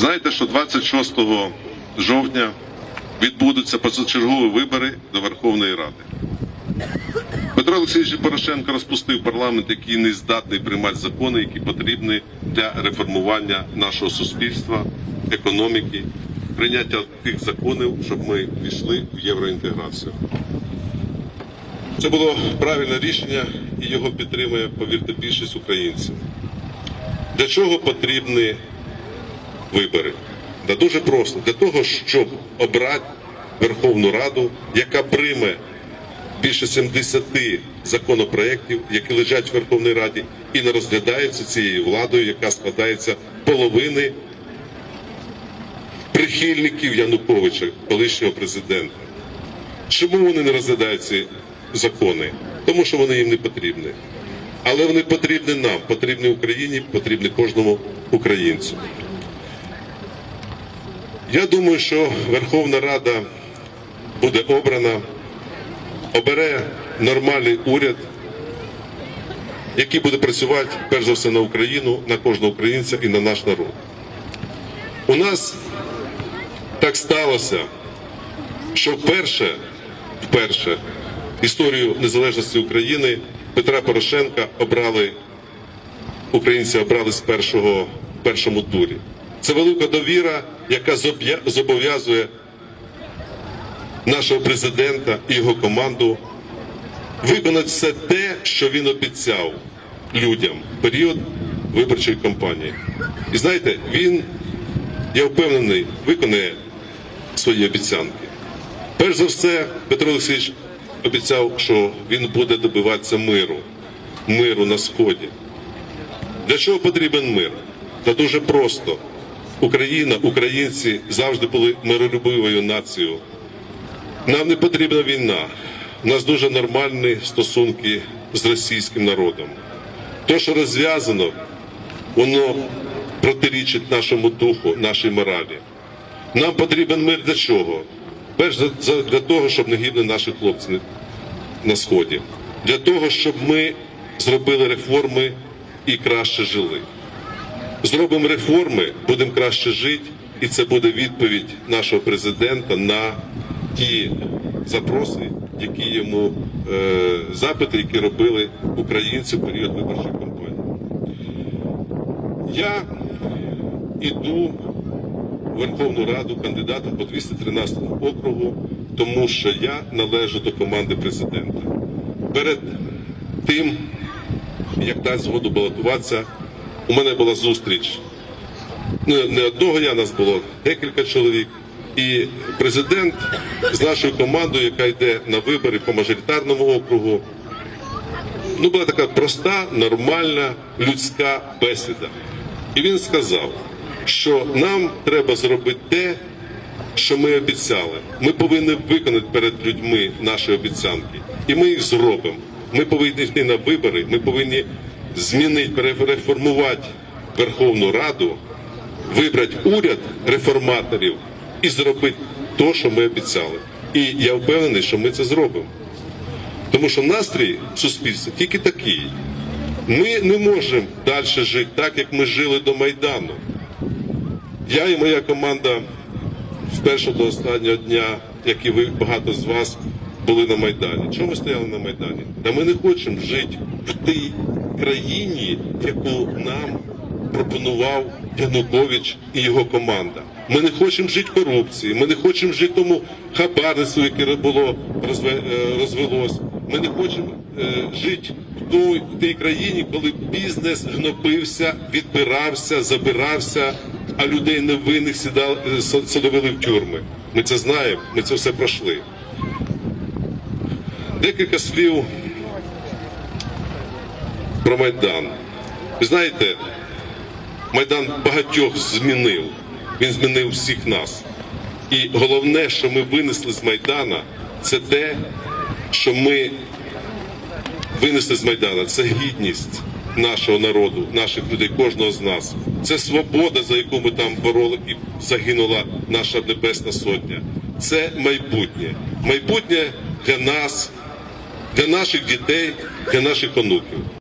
Знаєте, що 26 жовтня відбудуться позачергові вибори до Верховної Ради. Петро Олексійович Порошенко розпустив парламент, який не здатний приймати закони, які потрібні для реформування нашого суспільства, економіки, прийняття тих законів, щоб ми війшли в євроінтеграцію. Це було правильне рішення і його підтримує, повірте, більшість українців. Для чого потрібні вибори? Да дуже просто для того, щоб обрати Верховну Раду, яка прийме більше 70 законопроєктів, які лежать в Верховній Раді, і не розглядаються цією владою, яка складається половини прихильників Януковича, колишнього президента. Чому вони не розглядають ці закони? Тому що вони їм не потрібні. Але вони потрібні нам, потрібні Україні, потрібні кожному українцю. Я думаю, що Верховна Рада буде обрана, обере нормальний уряд, який буде працювати перш за все на Україну, на кожного українця і на наш народ. У нас так сталося, що вперше, вперше історію незалежності України Петра Порошенка обрали українці обрали з першого першому турі. Це велика довіра, яка зобов'язує нашого президента і його команду виконати все те, що він обіцяв людям в період виборчої кампанії. І знаєте, він, я впевнений, виконає свої обіцянки. Перш за все, Петро Олексійович обіцяв, що він буде добиватися миру, миру на сході. Для чого потрібен мир? Та дуже просто. Україна, українці завжди були миролюбивою нацією. Нам не потрібна війна. У нас дуже нормальні стосунки з російським народом. То, що розв'язано, воно протирічить нашому духу, нашій моралі. Нам потрібен мир для чого? Перш за- для того, щоб не гибли наші хлопці на сході, для того, щоб ми зробили реформи і краще жили. Зробимо реформи, будемо краще жити, і це буде відповідь нашого президента на ті запроси, які йому е, запити, які робили українці в період виборчої кампанії. Я іду в Верховну Раду кандидатом по 213 округу, тому що я належу до команди президента. Перед тим, як дасть згоду балотуватися, у мене була зустріч. Не, одного я нас було декілька чоловік. І президент з нашою командою, яка йде на вибори по мажоритарному округу, ну була така проста, нормальна людська бесіда. І він сказав, що нам треба зробити те, що ми обіцяли. Ми повинні виконати перед людьми наші обіцянки. І ми їх зробимо. Ми повинні йти на вибори, ми повинні змінити, перереформувати Верховну Раду, вибрати уряд реформаторів і зробити те, що ми обіцяли. І я впевнений, що ми це зробимо. Тому що настрій в суспільстві тільки такий. Ми не можемо далі жити так, як ми жили до Майдану. Я і моя команда з першого до останнього дня, як і ви багато з вас, були на Майдані. Чому ми стояли на Майдані? Та ми не хочемо жити в тій країні, яку нам пропонував Янукович і його команда. Ми не хочемо жити корупції, ми не хочемо жити тому хабарництву, яке було е, розвелось. Ми не хочемо е, жити в тій країні, коли бізнес гнобився, відбирався, забирався, а людей невинних сідали, е, садовили в тюрми. Ми це знаємо, ми це все пройшли. Декілька слів про Майдан. Ви знаєте, Майдан багатьох змінив. Він змінив всіх нас. І головне, що ми винесли з Майдана, це те, що ми винесли з Майдана, це гідність нашого народу, наших людей, кожного з нас. Це свобода, за яку ми там бороли і загинула наша Небесна Сотня. Це майбутнє. Майбутнє для нас, для наших дітей, для наших онуків.